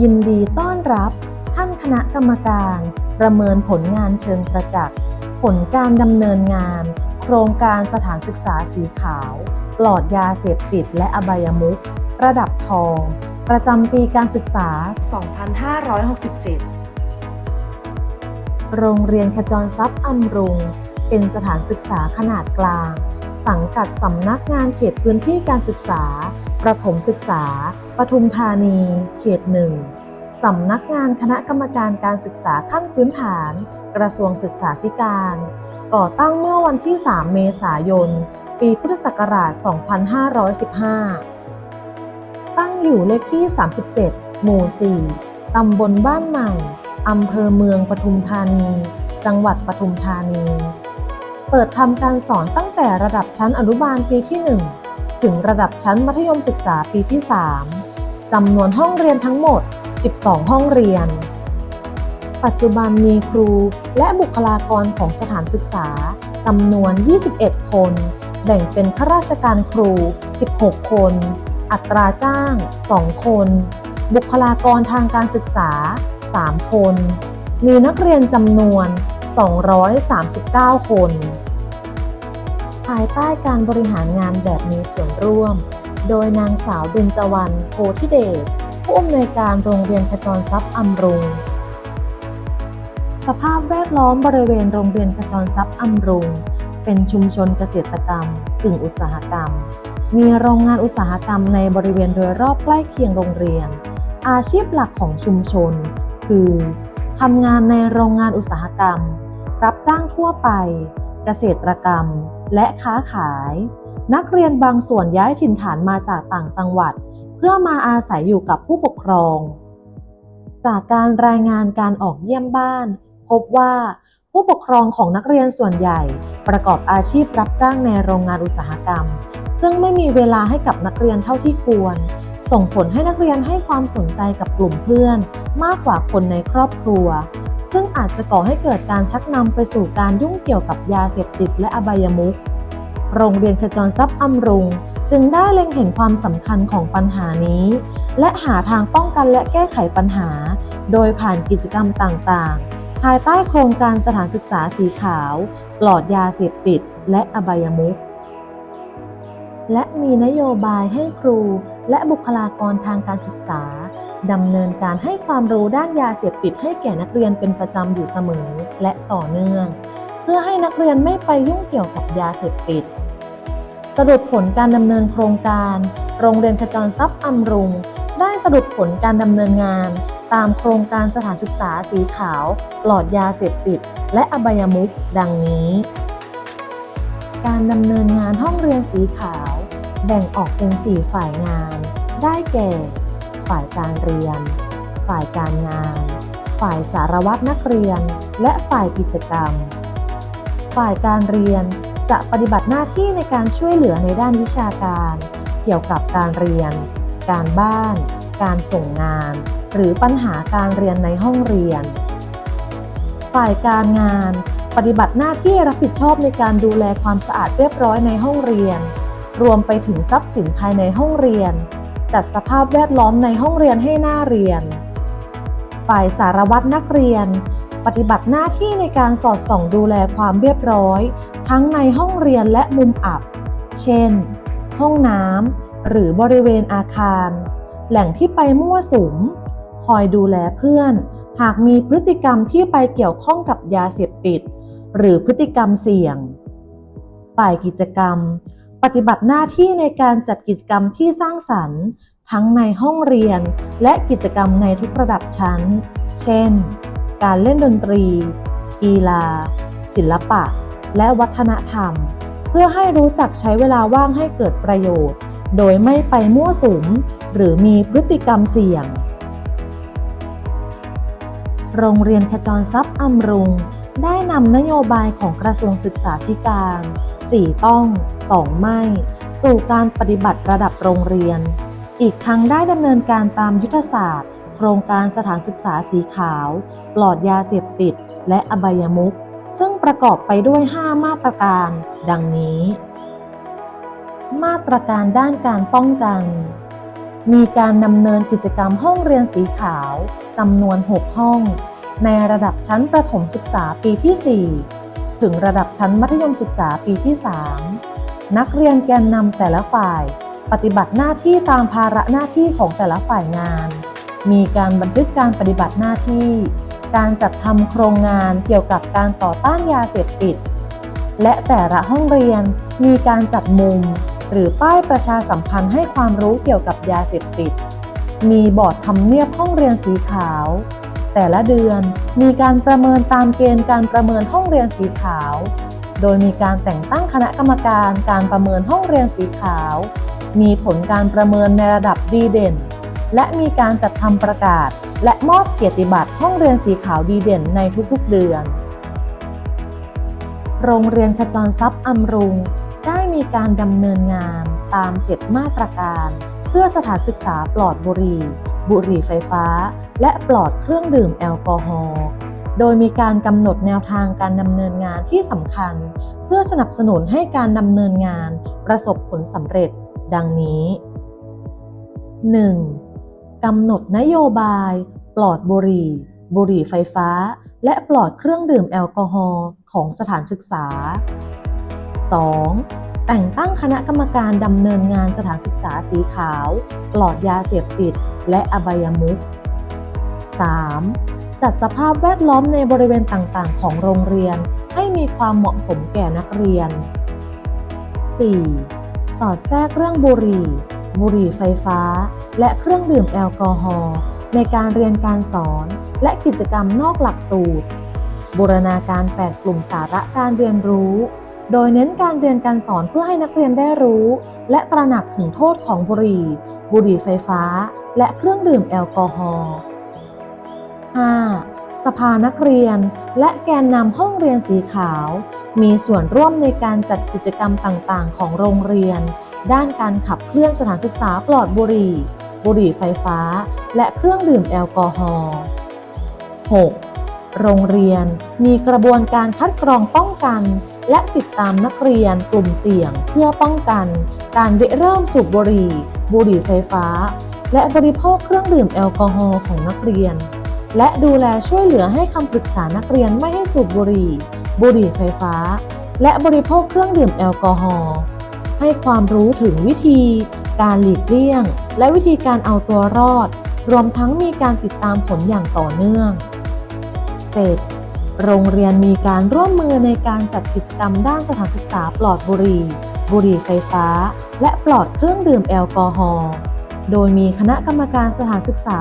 ยินดีต้อนรับท่านคณะกรรมการ ประเมินผลงานเชิงประจักษ์ ผลการดำเนินงาน โครงการสถานศึกษาสีขาว ปลอดยาเสพติดและอบายมุขระดับทอง ประจำปีการศึกษา 2567 โรงเรียนขจรทรัพย์อำรุง เป็นสถานศึกษาขนาดกลาง สังกัดสำนักงานเขตพื้นที่การศึกษา ประถมศึกษา ปทุมธานี เขตหนึ่งสำนักงานคณะกรรมการการศึกษาขั้นพื้นฐาน กระทรวงศึกษาธิการ ก่อตั้งเมื่อวันที่ 3 เมษายน ปีพุทธศักราช 2515 ตั้งอยู่เลขที่ 37 หมู่ 4 ตำบลบ้านใหม่ อำเภอเมืองปทุมธานี จังหวัดปทุมธานี เปิดทำการสอนตั้งแต่ระดับชั้นอนุบาลปีที่ 1 ถึงระดับชั้นมัธยมศึกษาปีที่ 3 จำนวนห้องเรียนทั้งหมด 12 ห้องเรียน ปัจจุบันมีครูและบุคลากรของสถานศึกษาจำนวน 21 คน แบ่งเป็นข้าราชการครู 16 คน อัตราจ้าง 2 คน บุคลากรทางการศึกษา 3 คน มีนักเรียนจำนวน 239 คน ภายใต้การบริหารงานแบบมีส่วนร่วม โดยนางสาวเบญจวรรณโพธิเดชผู้อำนวยการโรงเรียนขจรทรัพย์อำรุง สภาพแวดล้อมบริเวณโรงเรียนขจรทรัพย์อำรุง เป็นชุมชนเกษตรกรรมกึ่งอุตสาหกรรม มีโรงงานอุตสาหกรรมในบริเวณโดยรอบใกล้เคียงโรงเรียน อาชีพหลักของชุมชน คือทำงานในโรงงานอุตสาหกรรม รับจ้างทั่วไป เกษตรกรรม และค้าขาย นักเรียนบางส่วนย้ายถิ่นฐานมาจากต่างจังหวัด เพื่อมาอาศัยอยู่กับผู้ปกครอง จากการรายงานการออกเยี่ยมบ้าน พบว่าผู้ปกครองของนักเรียนส่วนใหญ่ ประกอบอาชีพรับจ้างในโรงงานอุตสาหกรรม ซึ่งไม่มีเวลาให้กับนักเรียนเท่าที่ควร ส่งผลให้นักเรียนให้ความสนใจกับกลุ่มเพื่อน มากกว่าคนในครอบครัว ซึ่งอาจจะก่อให้เกิดการชักนำไปสู่การยุ่งเกี่ยวกับยาเสพติดและอบายมุขโรงเรียนขจรทรัพย์อำรุง จึงได้เล็งเห็นความสำคัญของปัญหานี้ และหาทางป้องกันและแก้ไขปัญหา โดยผ่านกิจกรรมต่างๆ ภายใต้โครงการสถานศึกษาสีขาว ปลอดยาเสพติด และอบายมุขและมีนโยบายให้ครูและบุคลากรทางการศึกษา ดำเนินการให้ความรู้ด้านยาเสพติดให้แก่นักเรียนเป็นประจำอยู่เสมอและต่อเนื่อง เพื่อให้นักเรียนไม่ไปยุ่งเกี่ยวกับยาเสพติดสรุปผลการดำเนินโครงการ โรงเรียนขจรทรัพย์อำรุง ได้สรุปผลการดำเนินงาน ตามโครงการสถานศึกษาสีขาว ปลอดยาเสพติด และอบายมุขดังนี้ การดำเนินงานห้องเรียนสีขาว แบ่งออกเป็น 4 ฝ่ายงาน ได้แก่ ฝ่ายการเรียน ฝ่ายการงาน ฝ่ายสารวัตรนักเรียน และฝ่ายกิจกรรม ฝ่ายการเรียนจะปฏิบัติหน้าที่ในการช่วยเหลือในด้านวิชาการ เกี่ยวกับการเรียน การบ้าน การส่งงาน หรือปัญหาการเรียนในห้องเรียน ฝ่ายการงานปฏิบัติหน้าที่รับผิดชอบในการดูแลความสะอาดเรียบร้อยในห้องเรียน รวมไปถึงทรัพย์สินภายในห้องเรียน จัดสภาพแวดล้อมในห้องเรียนให้น่าเรียน ฝ่ายสารวัตรนักเรียน ปฏิบัติหน้าที่ในการสอดส่องดูแลความเรียบร้อย ทั้งในห้องเรียนและมุมอับ เช่น ห้องน้ำหรือบริเวณอาคาร แหล่งที่ไปมั่วสุม คอยดูแลเพื่อน หากมีพฤติกรรมที่ไปเกี่ยวข้องกับยาเสพติด หรือพฤติกรรมเสี่ยง ฝ่ายกิจกรรม ปฏิบัติหน้าที่ในการจัดกิจกรรมที่สร้างสรรค์ ทั้งในห้องเรียน และกิจกรรมในทุกระดับชั้น เช่น การเล่นดนตรี กีฬา ศิลปะ และวัฒนธรรม เพื่อให้รู้จักใช้เวลาว่างให้เกิดประโยชน์ โดยไม่ไปมั่วสุม หรือมีพฤติกรรมเสี่ยง โรงเรียนขจรทรัพย์อำรุง ได้นำนโยบายของกระทรวงศึกษาธิการ 4 ต้อง 2 ไม่ สู่การปฏิบัติระดับโรงเรียน อีกทั้งได้ดำเนินการตามยุทธศาสตร์ โครงการสถานศึกษาสีขาว ปลอดยาเสพติด และอบายมุขซึ่งประกอบไปด้วย 5 มาตรการ ดังนี้ มาตรการด้านการป้องกัน มีการดำเนินกิจกรรมห้องเรียนสีขาวจำนวน 6 ห้อง ในระดับชั้นประถมศึกษาปีที่ 4 ถึงระดับชั้นมัธยมศึกษาปีที่ 3 นักเรียนแกนนำแต่ละฝ่าย ปฏิบัติหน้าที่ตามภาระหน้าที่ของแต่ละฝ่ายงาน มีการบันทึกการปฏิบัติหน้าที่ การจัดทำโครงงานเกี่ยวกับการต่อต้านยาเสพติด และแต่ละห้องเรียนมีการจัดมุม หรือป้ายประชาสัมพันธ์ให้ความรู้เกี่ยวกับยาเสพติด มีบอร์ดทำเนียบห้องเรียนสีขาว แต่ละเดือนมีการประเมินตามเกณฑ์การประเมินห้องเรียนสีขาว โดยมีการแต่งตั้งคณะกรรมการการประเมินห้องเรียนสีขาว มีผลการประเมินในระดับดีเด่น และมีการจัดทำประกาศ และมอบเกียรติบัตรห้องเรียนสีขาวดีเด่นในทุกๆเดือน โรงเรียนขจรทรัพย์อำรุง ได้มีการดำเนินงานตาม 7 มาตรการ เพื่อสถานศึกษาปลอดบุหรี่บุหรี่ไฟฟ้า และปลอดเครื่องดื่มแอลกอฮอล์โดยมีการกำหนดแนวทางการดำเนินงานที่สำคัญ เพื่อสนับสนุนให้การดำเนินงานประสบผลสำเร็จ ดังนี้ 1. กำหนดนโยบาย ปลอดบุหรี่ บุหรี่ไฟฟ้า และปลอดเครื่องดื่มแอลกอฮอล์ของสถานศึกษา 2. แต่งตั้งคณะกรรมการดำเนินงานสถานศึกษาสีขาว ปลอดยาเสพติด และอบายมุข 3. จัดสภาพแวดล้อมในบริเวณต่างๆ ของโรงเรียน ให้มีความเหมาะสมแก่นักเรียน 4. สอดแทรกเรื่องบุหรี่ บุหรี่ไฟฟ้า และเครื่องดื่มแอลกอฮอล์ในการเรียนการสอนและกิจกรรมนอกหลักสูตร บูรณาการ 8 กลุ่มสาระการเรียนรู้ โดยเน้นการเรียนการสอนเพื่อให้นักเรียนได้รู้ และตระหนักถึงโทษของบุหรี่ บุหรี่ไฟฟ้า และเครื่องดื่มแอลกอฮอล์ 5. สภานักเรียน และแกนนำห้องเรียนสีขาว มีส่วนร่วมในการจัดกิจกรรมต่างๆ ของโรงเรียน ด้านการขับเคลื่อนสถานศึกษาปลอดบุหรี่ บุหรี่ไฟฟ้า และเครื่องดื่มแอลกอฮอล์ 6. โรงเรียนมีกระบวนการคัดกรองป้องกัน และติดตามนักเรียนกลุ่มเสี่ยง เพื่อป้องกัน การริเริ่มสูบบุหรี่ บุหรี่ไฟฟ้า และบริโภคเครื่องดื่มแอลกอฮอล์ของนักเรียน และดูแลช่วยเหลือให้คำปรึกษานักเรียนไม่ให้สูบบุหรี่ บุหรี่ไฟฟ้า และบริโภคเครื่องดื่มแอลกอฮอล์ให้ความรู้ถึงวิธี การหลีกเลี่ยง และวิธีการเอาตัวรอด รวมทั้งมีการติดตามผลอย่างต่อเนื่อง 7. โรงเรียนมีการร่วมมือในการจัดกิจกรรมด้านสถานศึกษาปลอดบุหรี่ บุหรี่ไฟฟ้า และปลอดเครื่องดื่มแอลกอฮอล์ โดยมีคณะกรรมการสถานศึกษา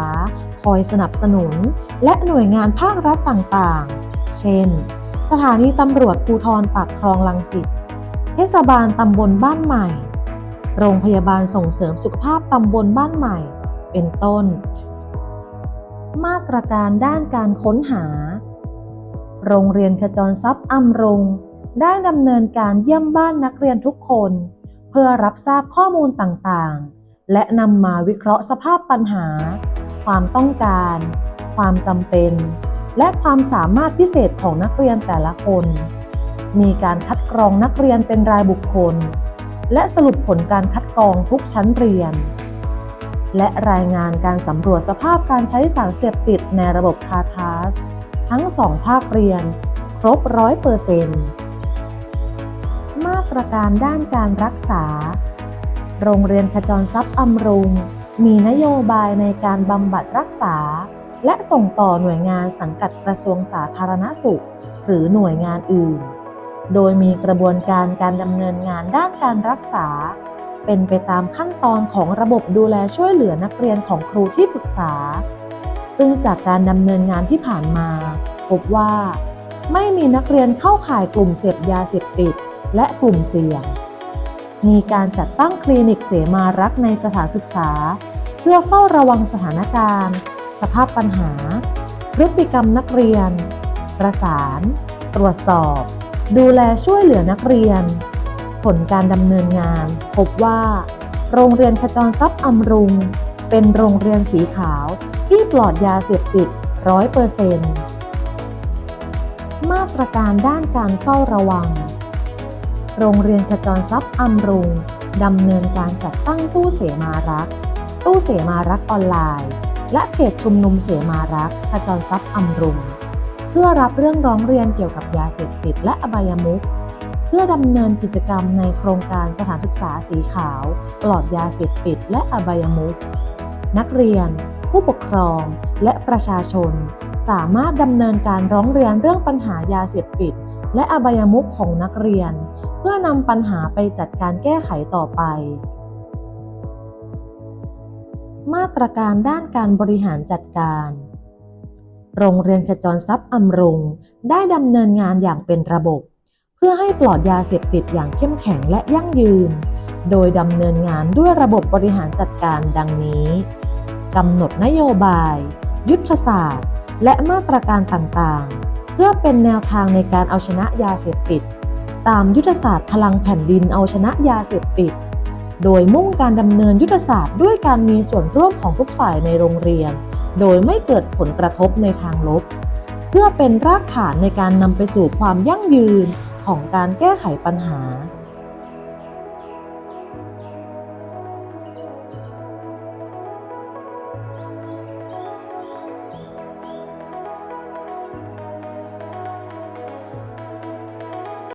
คอยสนับสนุน และหน่วยงานภาครัฐต่างๆ เช่น สถานีตำรวจภูทรปากคลองลังสิต เทศบาลตำบลบ้านใหม่ โรงพยาบาลส่งเสริมสุขภาพตำบลบ้านใหม่ เป็นต้น มาตรการด้านการค้นหา โรงเรียนขจรทรัพย์อำรงได้ดำเนินการเยี่ยมบ้านนักเรียนทุกคน เพื่อรับทราบข้อมูลต่างๆ และนำมาวิเคราะห์สภาพปัญหา ความต้องการ ความจำเป็น และความสามารถพิเศษของนักเรียนแต่ละคน มีการคัดกรองนักเรียนเป็นรายบุคคล และสรุปผลการคัดกรองทุกชั้นเรียน และรายงานการสำรวจสภาพการใช้สารเสพติดในระบบคาทาส ทั้งสองภาคเรียน ครบร้อยเปอร์เซ็นต์มาตรการด้านการรักษา โรงเรียนขจรทรัพย์อำรุง มีนโยบายในการบำบัดรักษา และส่งต่อหน่วยงานสังกัดกระทรวงสาธารณสุข หรือหน่วยงานอื่น โดยมีกระบวนการการดำเนินงานด้านการรักษา เป็นไปตามขั้นตอนของระบบดูแลช่วยเหลือนักเรียนของครูที่ปรึกษา ซึ่งจากการดำเนินงานที่ผ่านมาพบว่า ไม่มีนักเรียนเข้าข่ายกลุ่มเสพยาเสพติด และกลุ่มเสี่ยง มีการจัดตั้งคลินิกเสมารักในสถานศึกษา เพื่อเฝ้าระวังสถานการณ์ สภาพปัญหา พฤติกรรมนักเรียน ประสาน ตรวจสอบ ดูแลช่วยเหลือนักเรียน ผลการดำเนินงาน พบว่า โรงเรียนขจรทรัพย์อำรุง เป็นโรงเรียนสีขาวที่ปลอดยาเสพติดร้อยเปอร์เซ็นต์มาตรการด้านการเฝ้าระวัง โรงเรียนขจรทรัพย์อำรุงดำเนินการจัดตั้งตู้เสมารัก ตู้เสมารักออนไลน์ และเพจชุมนุมเสมารักขจรทรัพย์อำรุงเพื่อรับเรื่องร้องเรียนเกี่ยวกับยาเสพติดและอบายมุขเพื่อดำเนินกิจกรรมในโครงการสถานศึกษาสีขาว ปลอดยาเสพติดและอบายมุขนักเรียน ผู้ปกครองและประชาชน สามารถดำเนินการร้องเรียนเรื่องปัญหายาเสพติด และอบายมุขของนักเรียน เพื่อนำปัญหาไปจัดการแก้ไขต่อไป มาตรการด้านการบริหารจัดการ โรงเรียนขจรทรัพย์อำรุง ได้ดำเนินงานอย่างเป็นระบบ เพื่อให้ปลอดยาเสพติดอย่างเข้มแข็งและยั่งยืน โดยดำเนินงานด้วยระบบบริหารจัดการดังนี้กำหนดนโยบาย ยุทธศาสตร์ และมาตรการต่างๆ เพื่อเป็นแนวทางในการเอาชนะยาเสพติด ตามยุทธศาสตร์พลังแผ่นดินเอาชนะยาเสพติด โดยมุ่งการดำเนินยุทธศาสตร์ด้วยการมีส่วนร่วมของทุกฝ่ายในโรงเรียน โดยไม่เกิดผลกระทบในทางลบ เพื่อเป็นรากฐานในการนำไปสู่ความยั่งยืนของการแก้ไขปัญหา